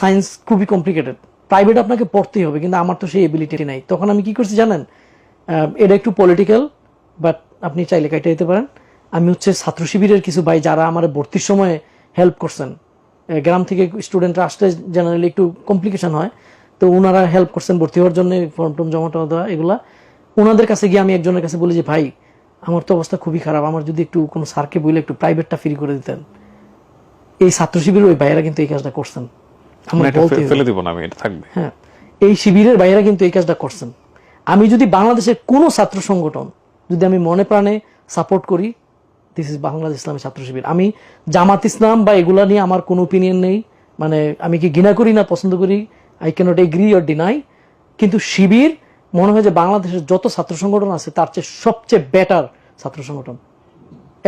Science খুবই complicated. Private আপনাকে পড়তেই হবে, কিন্তু আমার তো সেই এবিলিটি নাই। তখন আমি কি করছি জানেন? এটা একটু পলিটিক্যাল বাট আপনি চাইলে কাইটে দিতে পারেন। আমি হচ্ছে ছাত্র শিবিরের কিছু ভাই যারা আমার ভর্তির সময় হেল্প করছেন। গ্রাম থেকে স্টুডেন্টরা আসলে জেনারেলি একটু কমপ্লিকেশন হয়। তো ওনারা হেল্প করছেন ভর্তি হওয়ার জন্য ফর্ম টর্ম জমা টমা দেওয়া, এগুলা। ওনাদের কাছে গিয়ে আমি একজনের কাছে বলি যে, ভাই, আমার তো অবস্থা খুবই খারাপ। আমার যদি একটু কোনো স্যারকে বলে একটু প্রাইভেটটা ফ্রি করে দিতেন। এই ছাত্র শিবিরের ওই ভাইয়েরা কিন্তু এই কাজটা করছেন। আমার মানে এটা ফেলে দিব না আমি এটা থাকবে। হ্যাঁ এই শিবিরের বাইরে কিন্তু এই কাজটা করছেন। আমি যদি বাংলাদেশের কোনো ছাত্র সংগঠন যদি আমি মনে প্রাণে সাপোর্ট করি দিস ইজ বাংলাদেশ ইসলামী ছাত্র শিবির। আমি জামাত ইসলাম বা এগুলা নিয়ে আমার কোনো ওপিনিয়ন নেই। মানে আমি কি ঘৃণা করি না পছন্দ করি? I can't agree or deny কিন্তু শিবির মনে হয় যে বাংলাদেশের যত ছাত্র সংগঠন আছে তার চেয়ে সবচেয়ে বেটার ছাত্র সংগঠন।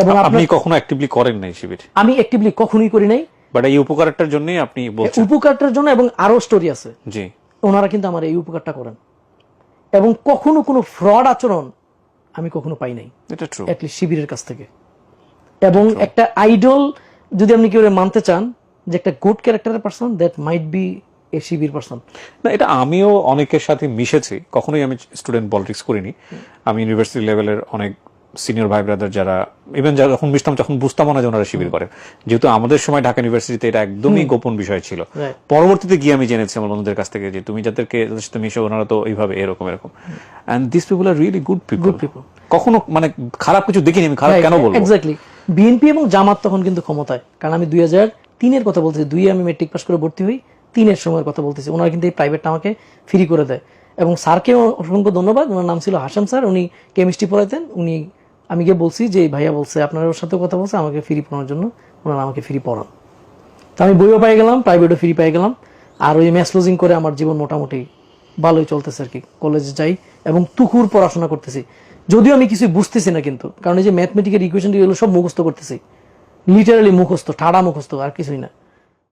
এবং আপনি কখনো অ্যাক্টিভলি করেন নাই শিবির? আমি অ্যাক্টিভলি কখনোই করি নাই। বাট এই উপকারটার জন্যই আপনি বলছেন। উপকারটার জন্য এবং আরও স্টোরি আছে। জি। ওনারা কিন্তু আমার এই উপকারটা করেন। এবং কখনো কোনো ফ্রড আচরণ আমি কখনো পাই নাই। এটা ট্রু অ্যাটলিস্ট শিবিরের কাছ থেকে। এবং একটা আইডল যদি আপনি কেউ মানতে চান যে একটা গুড ক্যারেক্টারের person that might be a Shibir person না এটা আমিও অনেকের সাথে মিশেছি। কখনোই আমি স্টুডেন্ট পলিটিক্স করিনি। আমি ইউনিভার্সিটি লেভেলের অনেক সিনিয়র ভাই ব্রাদার যারা ইভেন যারা যখন মিশতাম তখন বুঝতাম না যে ওনারা শিবির করেন যেহেতু আমাদের সময় ঢাকা ইউনিভার্সিটিতে এটা একদমই গোপন বিষয় ছিল। পরবর্তীতে গিয়ে আমি জেনেছি আমার বন্ধুদের কাছ থেকে যে তুমি যাদেরকে যাদের সাথে মিশো ওনারা তো এইভাবে এরকম এরকম। And this people are really good people. কখনো মানে খারাপ কিছু দেখিনি আমি খারাপ কেন বলব? এক্স্যাক্টলি বিএনপি এবং জামাত তখন কিন্তু ক্ষমতায়। কারণ আমি দুই হাজার তিনের কথা বলতেছি দুই আমি মেট্রিক পাস করে ভর্তি হই তিনের সময়ের কথা বলতেছি। ওনারা কিন্তু এই প্রাইভেটটা আমাকে ফ্রি করে দেয়। এবং স্যারকে অসংখ্য ধন্যবাদ ওনার নাম ছিল হাসান স্যার উনি কেমিস্ট্রি পড়াতেন উনি আমি গিয়ে বলছি যে ভাইয়া বলছে, আপনার ওর সাথে কথা বলছে, আমাকে ফ্রি পড়ানোর জন্য ওনারা আমাকে ফ্রি পড়ান। তো আমি বইও পাই গেলাম প্রাইভেটও ফ্রি পাই গেলাম। আর ওই ম্যাথ লজিং করে আমার জীবন মোটামুটি ভালোই চলতেছে আর কি। কলেজে যাই এবং তুকুর পড়াশোনা করতেছি। যদিও আমি কিছু বুঝতেছি না কিন্তু, কারণ এই যে ম্যাথমেটিক্যাল ইকুয়েশন এগুলো সব মুখস্থ করতেছি। লিটারালি মুখস্থ, ঠাড়া মুখস্থ, আর কিছুই না।